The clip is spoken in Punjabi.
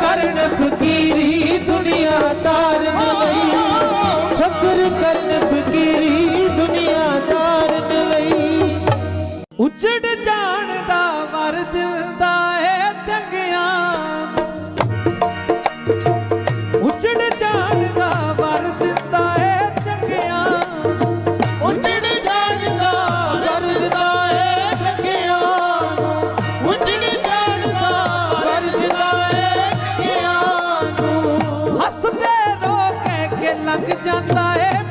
ਕਰਨ ਫਕੀਰੀ ਦੁਨੀਆ ਤਾਰਨ ਲਈ। ਫਕਰ ਕਰਨ ਫਕੀਰੀ ਦੁਨੀਆ ਤਾਰਨ ਲਈ। ਉਜੜ ਜਾਣ ਦਾ ਮਰਦ ਦਾ ਲੱਗ ਜਾਂਦਾ ਏ।